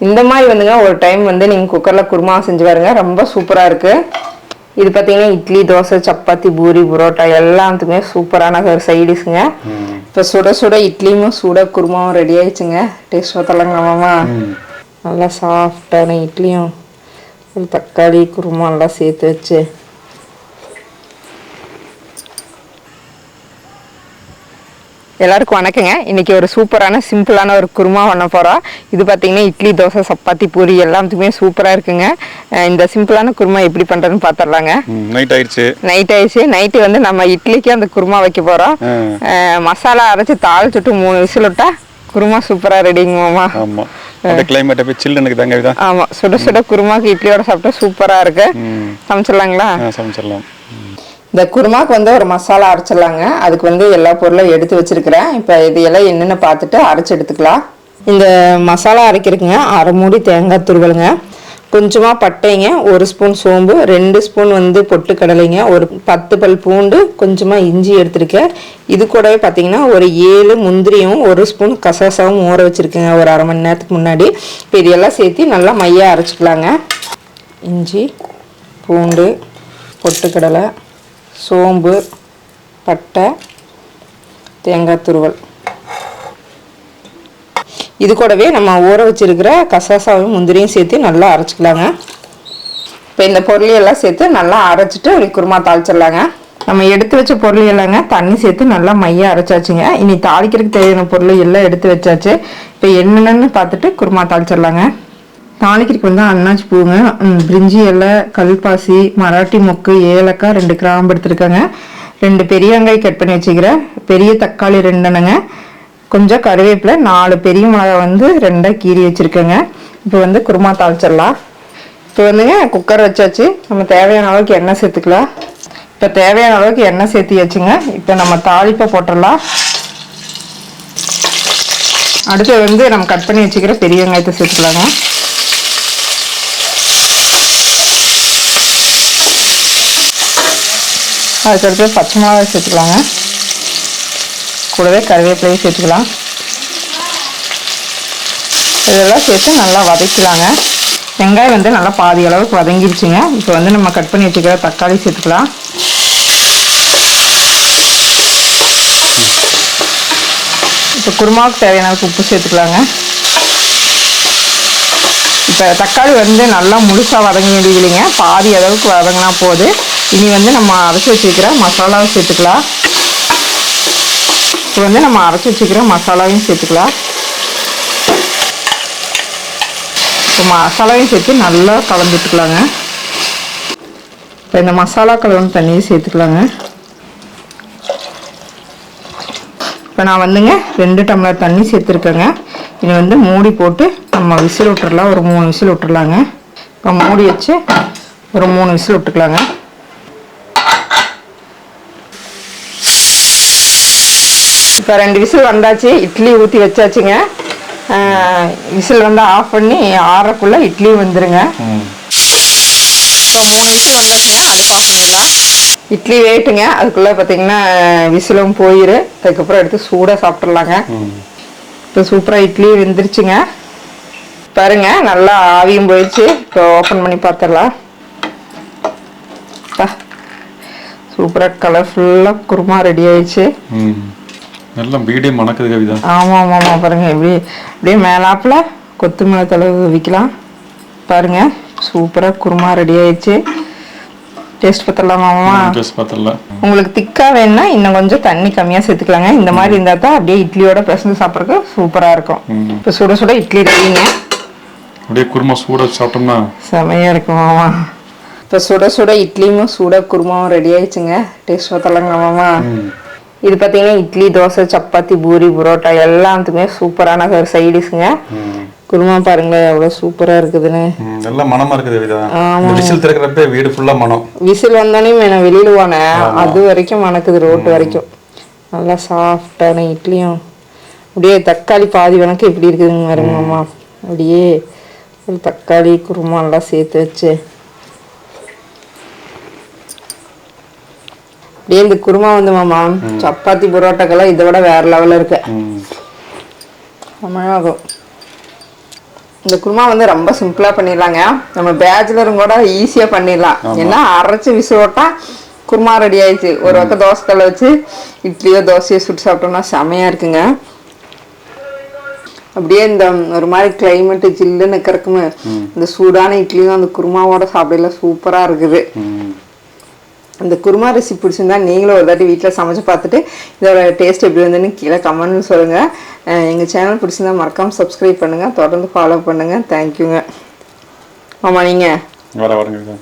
இந்த மாதிரி வந்துங்க ஒரு டைம் வந்து நீங்கள் குக்கரில் குருமா செஞ்சு பாருங்க ரொம்ப சூப்பராக இருக்குது இது பார்த்தீங்கன்னா இட்லி தோசை சப்பாத்தி பூரி புரோட்டா எல்லாத்துக்குமே சூப்பரான ஒரு சைடிஷுங்க இப்போ சுட சுட இட்லியும் சுட குருமாவும் ரெடி ஆயிடுச்சுங்க. டேஸ்ட் பார்த்தலாங்களாமா நல்லா சாஃப்டான இட்லியும் தக்காளி குருமா எல்லாம் சேர்த்து வச்சு எல்லாருக்கும் வணக்கங்க. இன்னைக்கு ஒரு சூப்பரான சிம்பிளான ஒரு குருமா பண்ண போகிறோம் இது பார்த்தீங்கன்னா இட்லி தோசை சப்பாத்தி பூரி எல்லாத்துக்குமே சூப்பராக இருக்குங்க. இந்த சிம்பிளான குருமா எப்படி பண்ணுறதுன்னு பார்த்துடலாங்க நைட் ஆயிடுச்சு. நைட் ஆயிடுச்சு. நைட்டு வந்து நம்ம இட்லிக்கு அந்த குருமா வைக்க போகிறோம். மசாலா அரைச்சி தாளிச்சுட்டு மூணு விசில் விட்டா குருமா சூப்பராக ரெடிங்க மாமா. ஆமா. அந்த கிளைமேட் அப்படியே சில்லுன்னு தாங்க ஆமாம் சுட சுட குருமாக்கு இட்லியோட சாப்பிட்டா சூப்பராக இருக்கு. சமைச்சிடலாங்களா? சமைச்சிடலாம். இந்த குருமாக்கு வந்து ஒரு மசாலா அரைச்சிடலாங்க. அதுக்கு வந்து எல்லா பொருளும் எடுத்து வச்சுருக்கிறேன். இப்போ இது எல்லாம் என்னென்னு பார்த்துட்டு அரைச்சி எடுத்துக்கலாம். இந்த மசாலா அரைக்கிறதுக்குங்க அரை மூடி தேங்காய் துருவலுங்க. கொஞ்சமாக பட்டைங்க ஒரு ஸ்பூன் சோம்பு ரெண்டு ஸ்பூன் வந்து பொட்டுக்கடலைங்க ஒரு பத்து பல் பூண்டு கொஞ்சமாக இஞ்சி எடுத்துருக்கேன். இது கூடவே பார்த்தீங்கன்னா ஒரு ஏழு முந்திரியும் ஒரு ஸ்பூன் கசாசாவும் ஊற வச்சுருக்கேங்க ஒரு அரை மணி நேரத்துக்கு முன்னாடி. இப்போ இதெல்லாம் சேர்த்து நல்லா மையாக அரைச்சிக்கலாங்க. இஞ்சி பூண்டு பொட்டுக்கடலை. சோம்பு பட்டை தேங்காய் துருவல். இது கூடவே நம்ம ஊற வச்சுருக்கிற கசாசாவும் முந்திரியும் சேர்த்து நல்லா அரைச்சிக்கலாங்க. இப்போ இந்த பொருளையெல்லாம் சேர்த்து நல்லா அரைச்சிட்டு ஒரு குருமா தாளிச்சிடலாங்க. நம்ம எடுத்து வச்ச பொருள் எல்லாங்க தண்ணி சேர்த்து நல்லா மையாக அரைச்சாச்சுங்க. இனி தாளிக்கிறதுக்கு தேவையான பொருள் எல்லாம் எடுத்து வச்சாச்சு. இப்போ என்னென்னு பார்த்துட்டு குருமா தாளிச்சிடலாங்க. நாளைக்கு வந்து அண்ணாச்சி பூங்க ம், பிரிஞ்சி இலை கல்பாசி மராட்டி மொக்கு ஏலக்காய் ரெண்டு கிராம்பு எடுத்துருக்கேங்க. ரெண்டு பெரிய வெங்காயம் கட் பண்ணி வச்சுக்கிறேன். பெரிய தக்காளி ரெண்டுனுங்க கொஞ்சம் கருவேப்பிலை நாலு பெரிய மிளகாய் வந்து ரெண்டாக கீறி வச்சுருக்கேங்க. இப்போ வந்து குருமா தாளிச்சிடலாம். இப்போ வந்துங்க குக்கர் வச்சாச்சு. நம்ம தேவையான அளவுக்கு எண்ணெய் சேர்த்துக்கலாம். இப்போ தேவையான அளவுக்கு எண்ணெய் சேர்த்தியாச்சுங்க. இப்போ நம்ம தாளிப்பை போட்டுடலாம். அடுத்து வந்து நம்ம கட் பண்ணி வச்சுக்கிற பெரிய வெங்காயத்தை சேர்த்துக்கலாங்க. அதுக்கடுத்து பச்சை மிளகாய் சேர்த்துக்கலாங்க கூடவே கருவேப்பிலையும் சேர்த்துக்கலாம். இதெல்லாம் சேர்த்து நல்லா வதக்கலாங்க. வெங்காயம் வந்து நல்லா பாதி அளவுக்கு வதங்கிருச்சுங்க இப்போ வந்து நம்ம கட் பண்ணி வச்சுக்கிற தக்காளி சேர்த்துக்கலாம். இப்போ குருமாவுக்கு தேவையான அளவுக்கு உப்பு சேர்த்துக்கலாங்க. இப்போ தக்காளி வந்து நல்லா முழுசாக வதங்க வேண்டியது இல்லைங்க பாதி அளவுக்கு வதங்கினா போகுது இனி வந்து நம்ம அரைச்சி வச்சுக்கிற மசாலாவை சேர்த்துக்கலாம். இப்போ வந்து நம்ம அரைச்சி வச்சுக்கிற மசாலாவையும் சேர்த்துக்கலாம். இப்போ மசாலாவையும் சேர்த்து நல்லா கலந்துட்டுக்கலாங்க இப்போ இந்த மசாலா கலந்து தண்ணியை சேர்த்துக்கலாங்க. இப்போ நான் வந்துங்க ரெண்டு டம்ளர் தண்ணி சேர்த்துருக்கேங்க. இனி வந்து மூடி போட்டு நம்ம விசில் விட்டுறலாம். ஒரு மூணு விசில் விட்டுறலாங்க. இப்போ மூடி வச்சு ஒரு மூணு விசில் விட்டுக்கலாங்க. இப்போ ரெண்டு விசில் வந்தாச்சு இட்லி ஊற்றி வச்சாச்சுங்க. விசில் வந்து ஆஃப் பண்ணி ஆறக்குள்ளே இட்லி வந்துருங்க. இப்போ மூணு விசில் வந்தாச்சுங்க அடுப்பு ஆஃப் பண்ணிடலாம் இட்லி வேட்டுங்க அதுக்குள்ளே பார்த்தீங்கன்னா விசிலும் போயிரு. அதுக்கப்புறம் எடுத்து சூடாக சாப்பிட்றலாங்க இப்போ சூப்பராக இட்லி வெந்துருச்சுங்க. பாருங்க நல்லா ஆவியும் போயிடுச்சு. இப்போ ஓப்பன் பண்ணி பார்த்துடலாம் சூப்பராக கலர்ஃபுல்லாக குருமா ரெடி ஆயிடுச்சு. நல்லா வீடே மணக்குது கவிதா. ஆமாம் ஆமாம் ஆமாம் பாருங்க இப்படி அப்படியே மேலாப்பில் கொத்தமல்லி தலை வைக்கலாம். பாருங்க சூப்பராக குருமா ரெடி ஆயிடுச்சு. டேஸ்ட் பார்த்தலாமாமா டேஸ்ட் பார்த்துடலாம். உங்களுக்கு திக்கா வேணும்னா இன்னும் கொஞ்சம் தண்ணி கம்மியாக சேர்த்துக்கலாங்க. இந்த மாதிரி இருந்தால் தான் அப்படியே இட்லியோட பிசைஞ்சு சாப்பிட்றதுக்கு சூப்பராக இருக்கும். இப்போ சுட சுட இட்லி ரெடிங்க. அப்படியே குருமா சூட வச்சு சாப்பிட்டோம்னா. செமையாக இருக்கும் மாமா. இப்போ சுட சுட இட்லியும் சுட குருமாவும் ரெடி ஆயிடுச்சுங்க. டேஸ்ட் பார்த்தலாங்க மாமா. இது பார்த்தீங்கன்னா இட்லி தோசை சப்பாத்தி பூரி புரோட்டா எல்லாத்துக்குமே சூப்பரான ஒரு சைடிஷுங்க. குருமா பாருங்களேன் எவ்வளோ சூப்பராக இருக்குதுன்னு. நல்லா மனமா இருக்குது இந்த விசில் திறக்கிறப்ப வீடு ஃபுல்லா மனம் விசில் வந்தோடனே நான் வெளியில் போனேன் அது வரைக்கும் மணக்குது ரோட்டு வரைக்கும். நல்லா சாஃப்டான இட்லியும். அப்படியே தக்காளி பாதி வணக்கம் எப்படி இருக்குதுங்க பாருங்க மாமா. அப்படியே ஒரு தக்காளி குருமா எல்லாம் சேர்த்து வச்சு. அப்படியே இந்த குருமா வந்து மாமா சப்பாத்தி புரோட்டாக்கெல்லாம் இதை விட வேற லெவலில் இருக்கு. ம். செமையாகும் இந்த குருமா வந்து ரொம்ப சிம்பிளா பண்ணிடலாங்க. நம்ம பேச்சுலரும் கூட ஈஸியா பண்ணிடலாம். ஏன்னா அரைச்சு விசுவட்டா குருமா ரெடி ஆயிடுச்சு. ஒரு பக்கம் தோசைக்கல்ல வச்சு இட்லியோ தோசையோ சுட்டு சாப்பிட்டோம்னா செமையா இருக்குங்க. அப்படியே இந்த ஒரு மாதிரி கிளைமேட் ஜில்லுன்னு இருக்கிறக்குமே இந்த சூடான இட்லியும் அந்த குருமாவோட சாப்பிடல சூப்பரா இருக்குது. இந்த குருமா ரெசிபி பிடிச்சிருந்தா நீங்களும் ஒரு தாட்டி வீட்டில் சமைச்சு பார்த்துட்டு இதோட டேஸ்ட் எப்படி இருந்ததுன்னு கீழே கமெண்ட்னு சொல்லுங்கள் எங்கள் சேனல் பிடிச்சிருந்தா மறக்காமல் சப்ஸ்கிரைப் பண்ணுங்கள் தொடர்ந்து ஃபாலோ பண்ணுங்கள் தேங்க்யூங்க ஆமாம் நீங்கள் வர வரங்க.